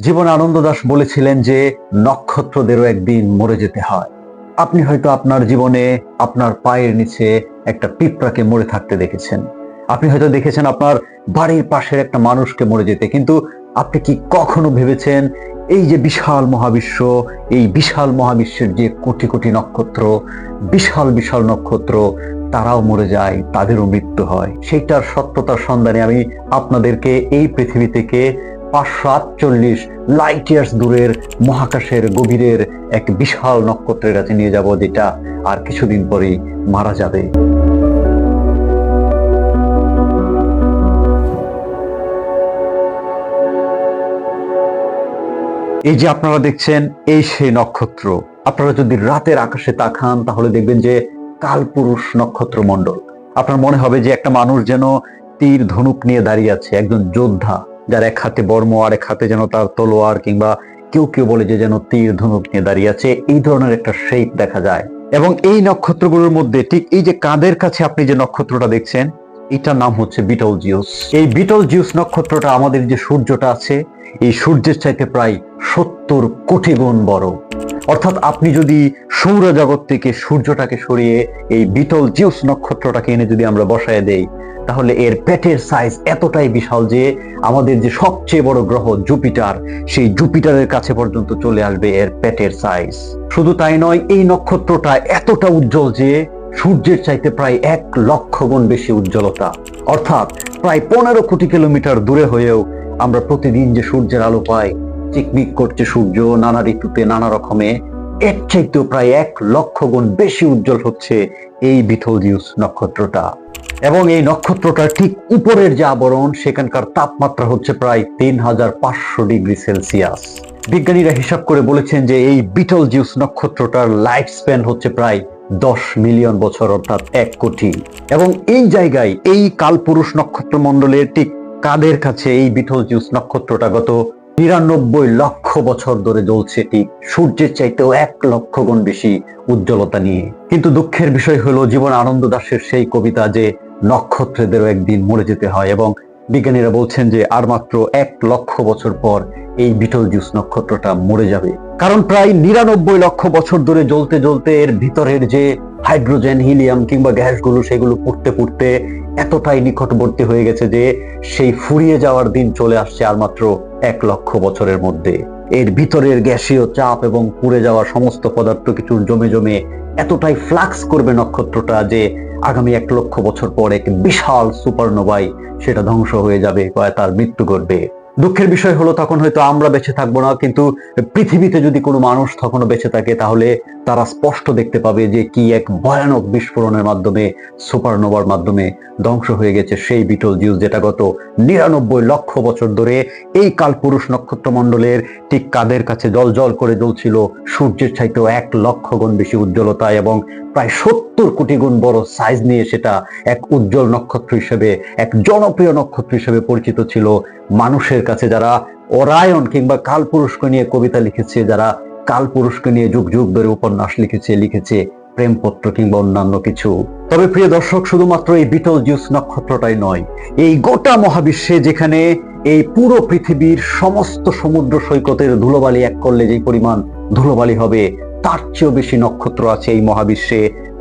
জীবন আনন্দ দাস বলেছিলেন যে, নক্ষত্রদেরও একদিন মরে যেতে হয়। আপনি হয়তো আপনার জীবনে আপনার পায়ের নিচে একটা পিঁপড়াকে মরে থাকতে দেখেছেন। আপনি হয়তো দেখেছেন আপনার বাড়ির পাশের একটা মানুষকে মরে যেতে, কিন্তু আপনি কি কখনো ভেবেছেন, এই যে বিশাল মহাবিশ্ব, এই বিশাল মহাবিশ্বের যে কোটি কোটি নক্ষত্র, বিশাল বিশাল নক্ষত্র, তারাও মরে যায়, তাদেরও মৃত্যু হয়। সেইটার সত্যতার সন্ধানে আমি আপনাদেরকে এই পৃথিবী থেকে পাঁচশো আটচল্লিশ লাইট ইয়ার্স দূরের মহাকাশের গভীরের এক বিশাল নক্ষত্রের কাছে নিয়ে যাব, যেটা আর কিছুদিন পরেই মারা যাবে। এই যে আপনারা দেখছেন, এই সেই নক্ষত্র। আপনারা যদি রাতের আকাশে তাকান, তাহলে দেখবেন যে কালপুরুষ নক্ষত্র মণ্ডল আপনার মনে হবে যে একটা মানুষ যেন তীর ধনুক নিয়ে দাঁড়িয়ে আছে, একজন যোদ্ধা। যার এক হাতে বর্ম আর এক হাতে যেন তার তলোয়ার কিংবা কেউ কেউ বলে যে যেন তীর ধনুক নিয়ে দাঁড়িয়ে আছে, এই ধরনের একটা শেপ দেখা যায়। এবং এই নক্ষত্রগুলোর মধ্যে ঠিক এই যে কাঁধের কাছে আপনি যে নক্ষত্রটা দেখছেন, এটার নাম হচ্ছে বিটল জিউস এই বিটল জিউস নক্ষত্রটা আমাদের যে সূর্যটা আছে, এই সূর্যের চাইতে প্রায় সত্তর কোটি গুণ বড়। অর্থাৎ আপনি যদি সৌরজগৎ থেকে সূর্যটাকে সরিয়ে এই বিটল জিউস নক্ষত্রটাকে এনে যদি আমরা বসায় দেই, তাহলে এর পেটের সাইজ এতটাই বিশাল যে আমাদের যে সবচেয়ে বড় গ্রহ জুপিটার, সেই জুপিটারের কাছে পর্যন্ত চলে আসবে এর পেটের সাইজ শুধু তাই নয়, এই নক্ষত্রটা এতটা উজ্জ্বল যে সূর্যের চাইতে প্রায় এক লক্ষ গুণ বেশি উজ্জ্বলতা। অর্থাৎ প্রায় পনেরো কোটি কিলোমিটার দূরে হয়েও আমরা প্রতিদিন যে সূর্যের আলো পাই চিকমিক করছে সূর্য, নানা ঋতুতে নানা রকমে। এর চাইতেও প্রায় এক লক্ষ গুণ বেশি উজ্জ্বল হচ্ছে এই বিথলজিউস নক্ষত্রটা। এবং এই নক্ষত্রটার ঠিক উপরের যে আবরণ, সেখানকার তাপমাত্রা হচ্ছে প্রায় তিন হাজার পাঁচশো ডিগ্রি সেলসিয়াস। বিজ্ঞানীরা হিসাব করে বলেছেন যে এই বিটল জিউস নক্ষত্রটার লাইফ স্প্যান হচ্ছে প্রায় দশ মিলিয়ন বছর, অর্থাৎ এক কোটি। এবং এই জায়গায় এই কালপুরুষ নক্ষত্র মণ্ডলের ঠিক কাদের কাছে এই বিটল জিউস নক্ষত্রটা গত নিরানব্বই লক্ষ বছর ধরে জ্বলছে ঠিক সূর্যের চাইতেও এক লক্ষ গুণ বেশি উজ্জ্বলতা নিয়ে। কিন্তু দুঃখের বিষয় হলো, জীবন আনন্দ দাসের সেই কবিতা যে নক্ষত্রদেরও একদিন মরে যেতে হয় এবং বিজ্ঞানীরা বলছেন যে আর মাত্র এক লক্ষ বছর পর এই বিটল জুস নক্ষত্রটা মরে যাবে। কারণ প্রায় নিরানব্বই লক্ষ বছর ধরে জ্বলতে জ্বলতে এর ভিতরের যে হাইড্রোজেন, হিলিয়াম কিংবা গ্যাসগুলো, সেগুলো পুড়তে পুড়তে এতটাই নিকটবর্তী হয়ে গেছে যে সেই ফুরিয়ে যাওয়ার দিন চলে আসছে আর মাত্র এক লক্ষ বছরের মধ্যে। এর ভিতরের গ্যাসীয় চাপ এবং পুড়ে যাওয়া সমস্ত পদার্থ কিছু জমে জমে এতটাই ফ্লাক্স করবে নক্ষত্রটা যে আগামী এক লক্ষ বছর পর এক বিশাল সুপারনোভাই সেটা ধ্বংস হয়ে যাবে বা তার মৃত্যু ঘটবে। দুঃখের বিষয় হলো, তখন হয়তো আমরা বেঁচে থাকব না, কিন্তু পৃথিবীতে যদি কোনো মানুষ তখনও বেঁচে থাকে, তাহলে তারা স্পষ্ট দেখতে পাবে যে কি এক ভয়ানক বিস্ফোরণের মাধ্যমে, সুপারনোভার মাধ্যমে ধ্বংস হয়ে গেছে সেই বিটল জিউস যেটা গত নিরানব্বই লক্ষ বছর ধরে এই কালপুরুষ নক্ষত্রমণ্ডলের ঠিক কাদের কাছে জল জল করে জ্বলছিল, সূর্যের চাইতেও এক লক্ষ গুণ বেশি উজ্জ্বলতা এবং প্রায় সত্তর কোটি গুণ বড় সাইজ নিয়ে সেটা এক উজ্জ্বল নক্ষত্র হিসেবে, এক জনপ্রিয় নক্ষত্র হিসেবে পরিচিত ছিল। মানুষের কাছে যারা অরায়ন কিংবা কালপুরুষকে নিয়ে কবিতা লিখেছে, যারা কালপুরুষকে নিয়ে যুগ যুগ ধরে উপন্যাস লিখেছে লিখেছে প্রেমপত্র কিংবা অন্যান্য কিছু। তবে প্রিয় দর্শক, শুধুমাত্র এই বিটল জিউস নক্ষত্রটাই নয়, এই গোটা মহাবিশ্বে যেখানে এই পুরো পৃথিবীর সমস্ত সমুদ্র সৈকতের ধুলোবালি এক করলে যে পরিমাণ ধুলোবালি হবে, তার চেয়েও বেশি নক্ষত্র আছে এই মহাবিশ্বে।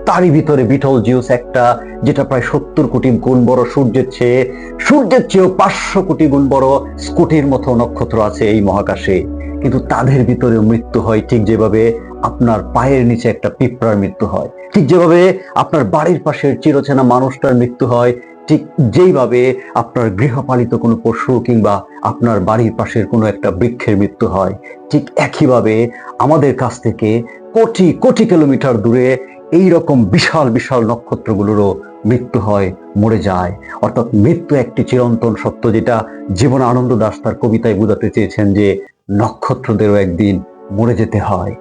তারই ভিতরে বিটল জিউস একটা, যেটা প্রায় সত্তর কোটি গুণ বড়, সূর্যের চেয়ে, সূর্যের চেয়েও পাঁচশো কোটি গুণ বড় স্কুটির মতো নক্ষত্র আছে এই মহাকাশে। কিন্তু তাদের ভিতরেও মৃত্যু হয় ঠিক যেভাবে আপনার পায়ের নিচে একটা পিঁপড়ার মৃত্যু হয়। ঠিক যেভাবে আপনার বাড়ির পাশের চিরচেনা মানুষটার মৃত্যু হয়, ঠিক যেইভাবে আপনার গৃহপালিত কোনো পশু কিংবা আপনার বাড়ির পাশের কোনো একটা বৃক্ষের মৃত্যু হয়, ঠিক একইভাবে আমাদের কাছ থেকে কোটি কোটি কিলোমিটার দূরে এই রকম বিশাল বিশাল নক্ষত্রগুলোরও মৃত্যু হয়, মরে যায়। অর্থাৎ মৃত্যু একটি চিরন্তন সত্য যেটা জীবন আনন্দ দাস তার কবিতায় বোঝাতে চেয়েছেন যে নক্ষত্রদেরও একদিন মরে যেতে হয়।